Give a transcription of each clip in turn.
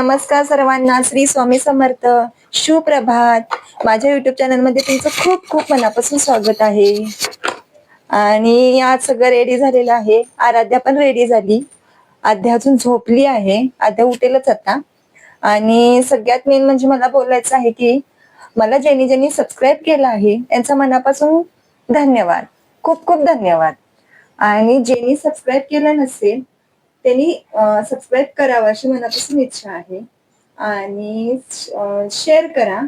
नमस्कार सर्वांना श्री स्वामी समर्थ सुप्रभात. माझ्या युट्यूब चॅनलमध्ये तुमचं खूप खूप मनापासून स्वागत आहे. आणि आज सगळं रेडी झालेलं आहे. आराध्या पण रेडी झाली. आध्या अजून झोपली आहे. आध्या उठेलच आता. आणि सगळ्यात मेन म्हणजे मला बोलायचं आहे की मला ज्यांनी ज्यांनी सबस्क्राईब केलं आहे त्यांचा मनापासून धन्यवाद. खूप खूप धन्यवाद. आणि ज्यांनी सबस्क्राईब केलं नसेल त्यांनी सबस्क्राईब करावं अशी मनापासून इच्छा आहे. आणि शेअर करा.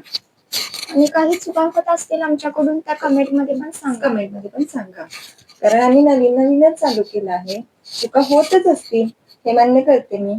आणि काही चुका होत असतील आमच्याकडून त्या कमेंटमध्ये पण सांगा. कमेंटमध्ये पण सांगा. कारण आम्ही नवीन नवीनच चालू केलं आहे. चुका होतच असतील हे मान्य करते मी.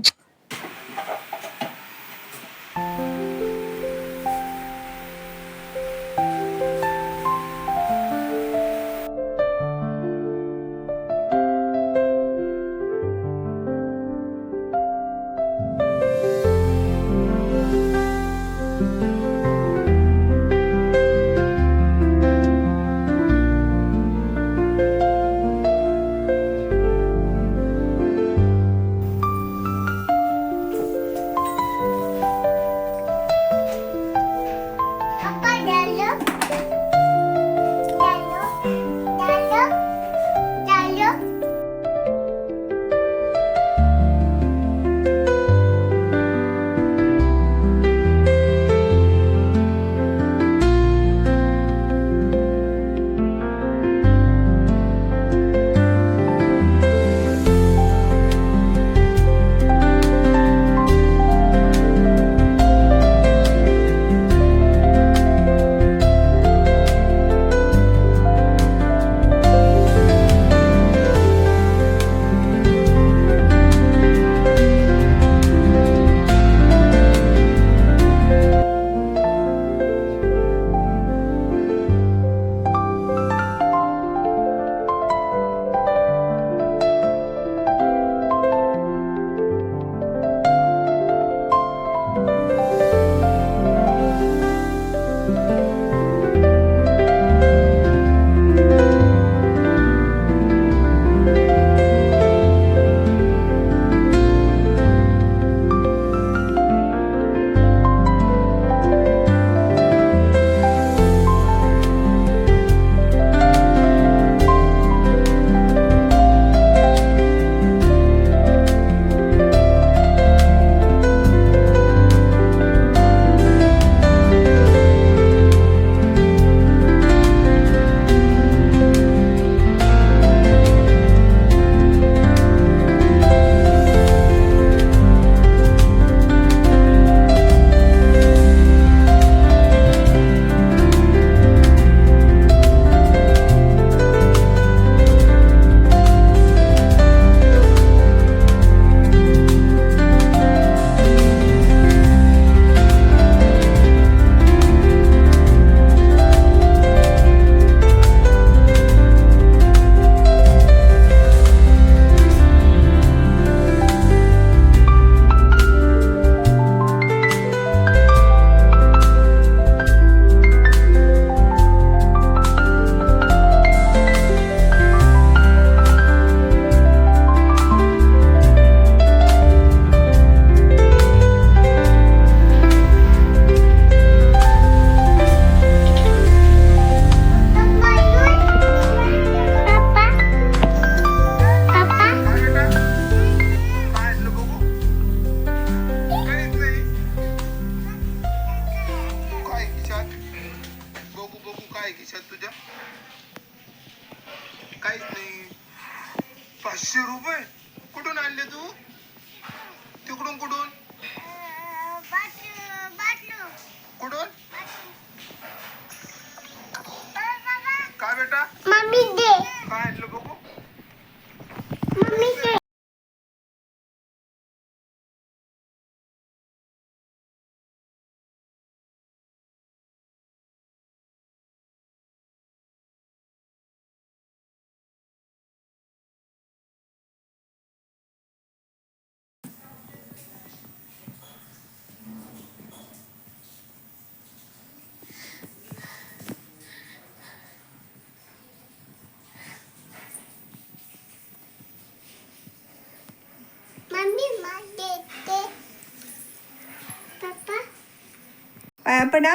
पडा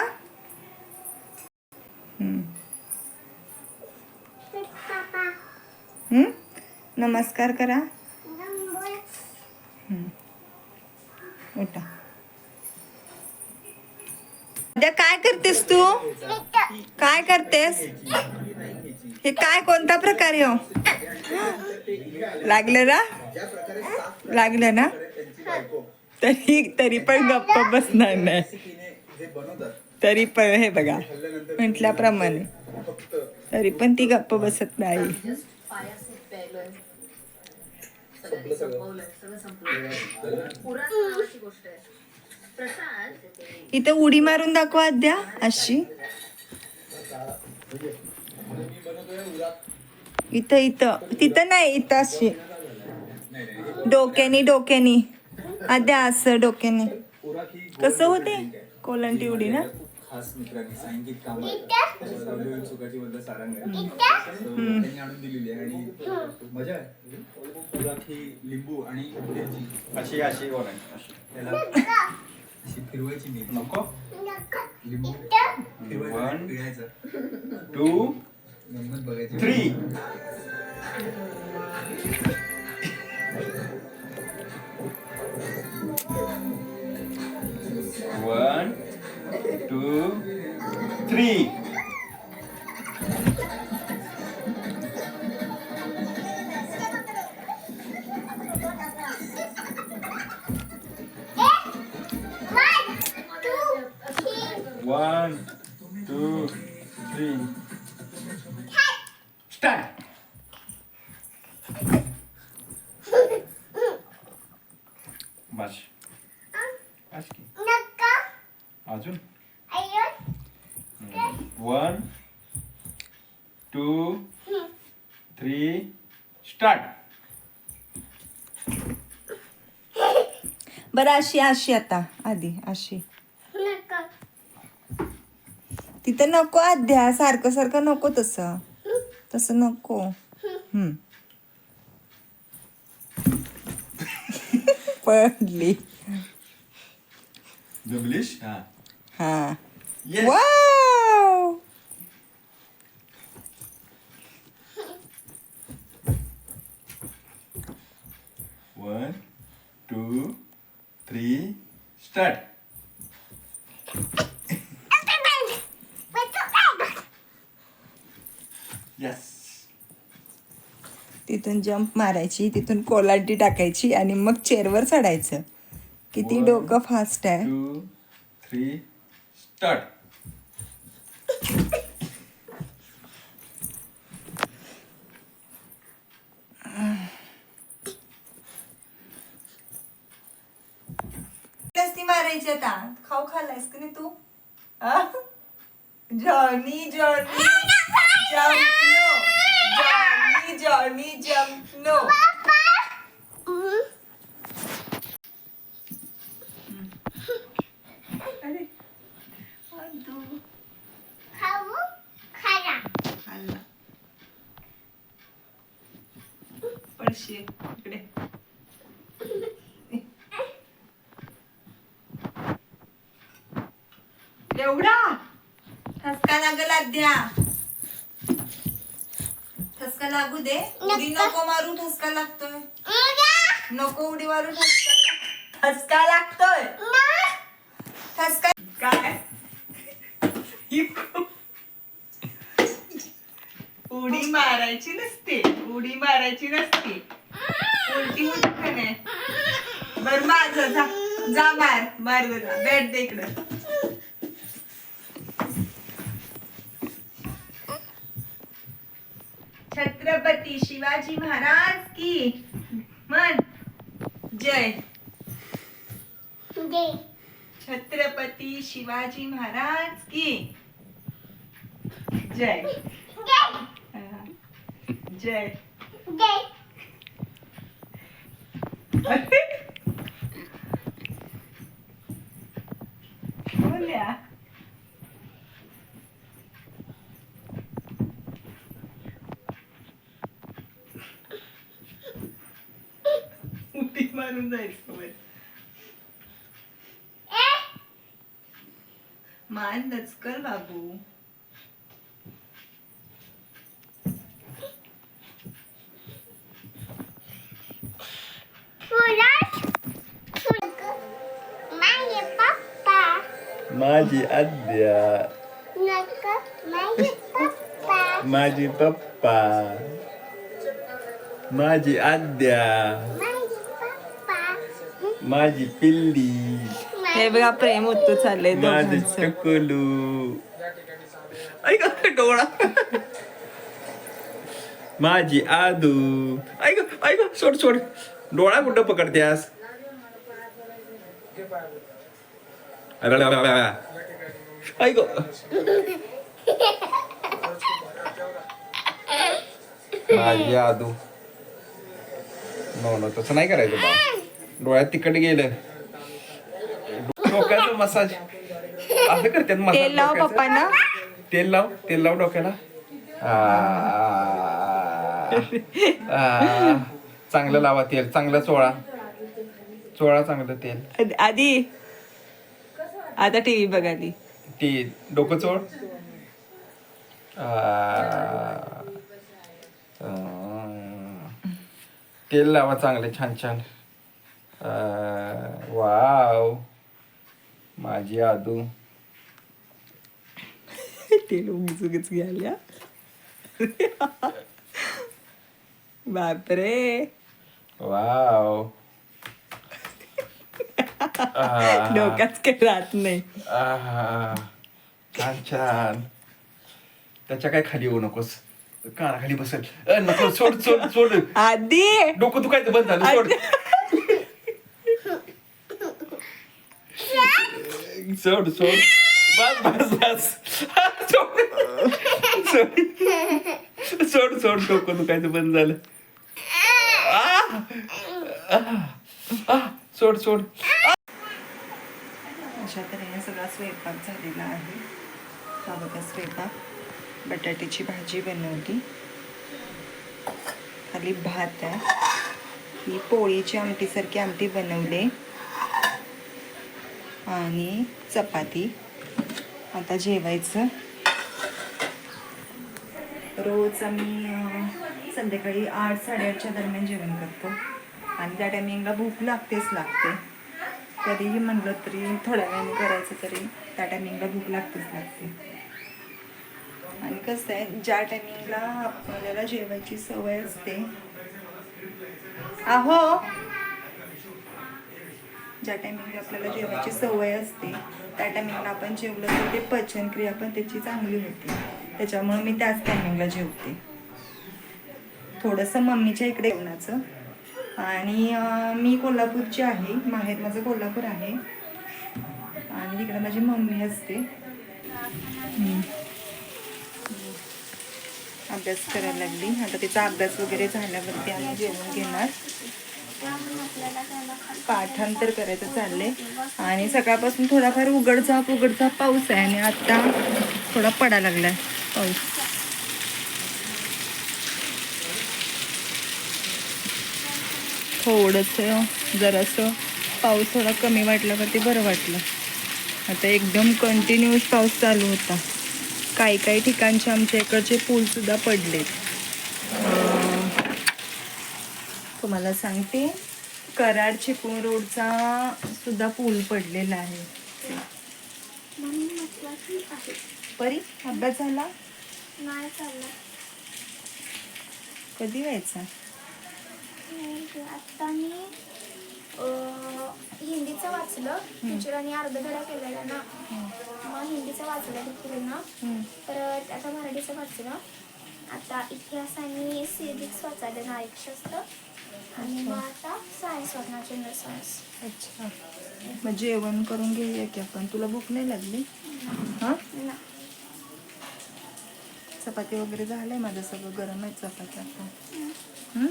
हम्म. नमस्कार करा. उठा. उद्या काय करतेस तू? काय करतेस? हे काय कोणता प्रकार हो? लागलं ना? लागलं ना? तरी तरी पण गप्प बसणार नाही. तरी पण हे बघा म्हटल्याप्रमाणे. तरी पण ती गप्प बसत नाही. इथं उडी मारून दाखवा अद्या अशी. इथं इथं. तिथं नाही इथं अशी. डोक्यानी डोक्यानी. अद्या असं डोक्यानी. कसं होते कोलंटी उडी ना? खास मित्रांनी सांगितलं कामात सुखाची बद्दल सारंग आहे. त्यांनी आणून दिलेली आहे आणि मजा आहे. लिंबू आणि मिरची अशी अशी अशी. त्याला अशी फिरवायची मिरची नको. लिंबू. फिरवायचं पिळायचं. To three. थ्री बरं अशी अशी आता आधी अशी. तिथं नको अध्या सारखं सारखं नको तसं. तसं नको. हम्म. पडली. हा. हा yes wow one two three start yes तिथून जंप मारायची तिथून कोलांटी टाकायची आणि मग चेअरवर चढायचं. किती. डोकं फास्ट आहे. टू थ्री स्टार्ट ती मारायची आता. खाऊ खाल्लायस की नाही तू? Johnny Johnny. Jump no Johnny No. पडशील इकडे. एवढा? ठसका लागला द्या ठसका लागू दे. उडी नको मारू ठसका लागतोय. नको उडी मारू ठसका ठसका लागतोय. ठसका काय? उडी मारायची नसते. उडी मारायची नसते. उलटी होती का नाही? बर माझ जा जा मार. मार जा बेट दे इकडं छत्रपती शिवाजी महाराज की मन? जय. छत्रपती शिवाजी महाराज की जय. हा. जय. उडी मारून जायचं वर. मान लचकर बाबू माझे पप्पा माझी आद्या माझे पप्पा माझी पप्पा माझी पिल्ली. हे बघा प्रेम उत्तू चाललंय माझे दोघांचं. टकलू ऐक डोळा. माझी आदू. ऐक ऐक सोड सोड. डोळा कुठं पकडत्यास? ऐक. माझी आदू. नो नो तसं नाही करायचं बा. डोळ्यात तिकट गेलं. डोक्याचं मसाज. असं करतात मसाज तेल लाव. पप्पांना. तेल लाव तेल लाव डोक्याला. आ, आ, चांगलं लावा तेल चांगलं चोळा चोळा चांगलं तेल. आधी- आधी. आता टीव्ही बघ आधी. ती डोकं चोळ. आ, आ, तेल लावा चांगले छान छान. वाव. माझी आदू. तेल उगीच घ्यायला बापरे. वाव. डोक्यात काही राहत नाही. छान छान. त्याच्या काय खाली येऊ नकोस. कानाखाली बसेल. नको सोड सोड सोड. आधी. डोकं दुखायचं बंद झालं सोड. सोड सोड बस बस बस. सोड सोड सोड सोड डोकं दुखायचं बंद झालं. आ, सोड सोड. अशा तऱ्हेने सगळा स्वयंपाक झालेला आहे. हा बघा स्वयंपाक. बटाट्याची भाजी बनवली. खाली भात आहे. ही पोळीची आमटीसारखी आमटी बनवले. आणि चपाती. आता जेवायचं. रोज आम्ही संध्याकाळी आठ साडेआठच्या दरम्यान जेवण करतो. आणि त्या टायमिंगला भूक लागतेच लागते. कधीही म्हणलं तरी थोड्या वेळाने करायचं तरी त्या टायमिंगला भूक लागतेच लागते. आणि कसं आहे ज्या टायमिंगला आपल्याला जेवायची सवय असते. आहो! ज्या टायमिंगला आपल्याला जेवायची सवय असते त्या टायमिंगला आपण जेवलं तर ते पचनक्रिया पण त्याची चांगली होते. त्याच्यामुळे मी त्याच टायमिंगला जेवते. थोडंसं मम्मीच्या इकडे जेवणाचं. आणि मी कोल्हापूरची आहे. माहेर माझं कोल्हापूर आहे. आणि तिकडे माझी मम्मी असते. अभ्यास करायला लागली. आता तिचा अभ्यास वगैरे झाल्यावरती आम्ही जेवण घेणार. पाठांतर करायचं चाललंय आणि सकाळपासून थोडाफार उघडझाप उघडझाप पाऊस आहे आणि आता थोडा पडायला लागलाय पाऊस. थोडंसं जरासं पाऊस थोडा कमी वाटला का ते बरं वाटलं. आता एकदम कंटिन्युअस पाऊस चालू होता. काही काही ठिकाणचे आमच्या इकडचे पूलसुद्धा पडलेत. तुम्हाला सांगते. कराड चिपळूण रोडचा सुद्धा पूल पडलेला आहे. परी अभ्यास झाला? कधी व्हायचा? आता मी हिंदीचं वाचलं. टीचरांनी अर्धा धडा केलेला ना. मग हिंदीचं वाचलं हम्म. परत आता मराठीचं वाचलं. आता इतिहास आणि सिविक्स वाचायला नायकशास्त्र आणि मग आता सायन्स वाचणार जनरल सायन्स अच्छा. मग जेवण करून घेऊया की आपण? तुला भूक नाही लागली? हां? ना चपाती वगैरे झालंय माझं सगळं गरम आहे चपाती आता. हं?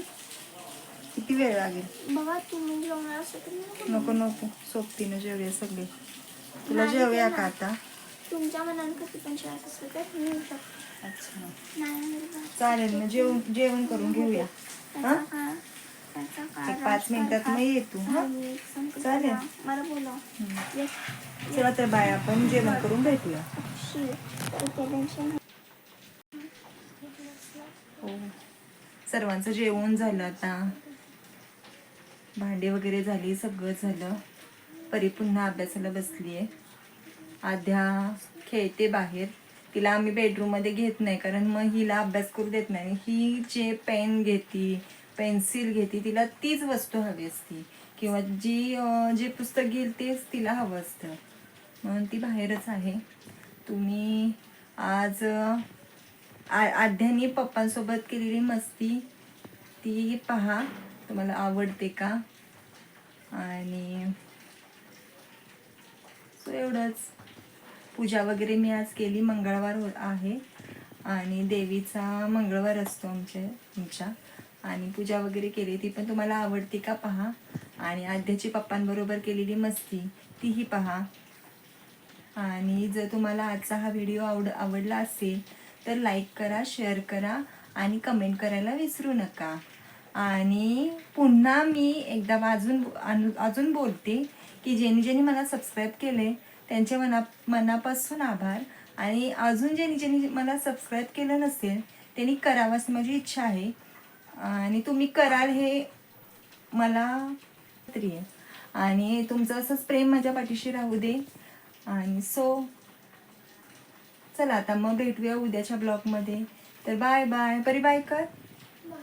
किती वेळ लागेल? बघा तुम्ही जेवणार असं तर नको. नको नको. सोबतीनं जेवूया सगळे. तुला नाही जेवूया का. आता? तुमच्या मनाने कधी पण असलं तर शकता. अच्छा. नाही चालेल मग जेवण जेवण करून घेऊया. हां? हां. पाच मिनिटात मग ये तू हा? आणि एक संकल्प चालेल. चला तर बाय आपण जेवण करून भेटूया. हो. सर्वांचं जेवण झालं आता. भांडी वगैरे झाली सगळं झालं. परी पुन्हा अभ्यासाला बसली आहे आध्या खेळते बाहेर. तिला आम्ही बेडरूममध्ये घेत नाही कारण मग हिला अभ्यास करू देत नाही. ही जे पेन घेते पेन्सिल घेते तिला तीच वस्तू हवी असती. किंवा जी जे पुस्तक घेईल तेच तिला हवं असतं. म्हणून ती बाहेरच आहे. तुम्ही आज आ- आध्यानी पप्पांसोबत केलेली मस्ती ती पहा. तुम्हाला आवडते का? आणि तो एवढंच. पूजा वगैरे मी आज केली. मंगळवार हो आहे. आणि देवीचा मंगळवार असतो आमच्या आमच्या. आणि पूजा वगैरे केली. ती पण तुम्हाला आवडते का पहा? आणि आध्याची पप्पांबरोबर केलेली मस्ती तीही पहा. आणि जर तुम्हाला आजचा हा व्हिडिओ आवड आवडला असेल तर लाईक करा शेअर करा आणि कमेंट करायला विसरू नका. आणि पुन्हा मी एकदा अजून अजून बोलते की ज्यांनी ज्यांनी मला सबस्क्राईब केले त्यांचे मना मनापासून आभार. आणि अजून ज्यांनी ज्यांनी मला सबस्क्राईब केलं नसेल त्यांनी करावं माझी इच्छा आहे. आणि तुम्ही कराल हे मला खात्री आहे. आणि तुमचं असंच प्रेम माझ्या पाठीशी राहू दे. आणि सो चला आता मग भेटूया उद्याच्या ब्लॉगमध्ये. तर बाय बाय परी बाय कर.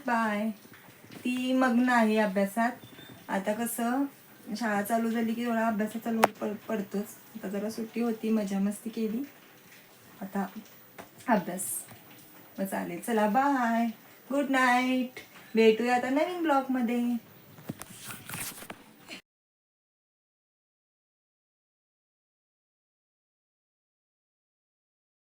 बाय ती मग्न आहे अभ्यासात. आता कसं शाळा चालू झाली की थोडा अभ्यासाचा लोड पड पडतोच. आता जरा सुट्टी होती मजा मस्ती केली. आता अभ्यास. मग चालेल. चला बाय गुड नाईट भेटूया आता नवीन ब्लॉगमध्ये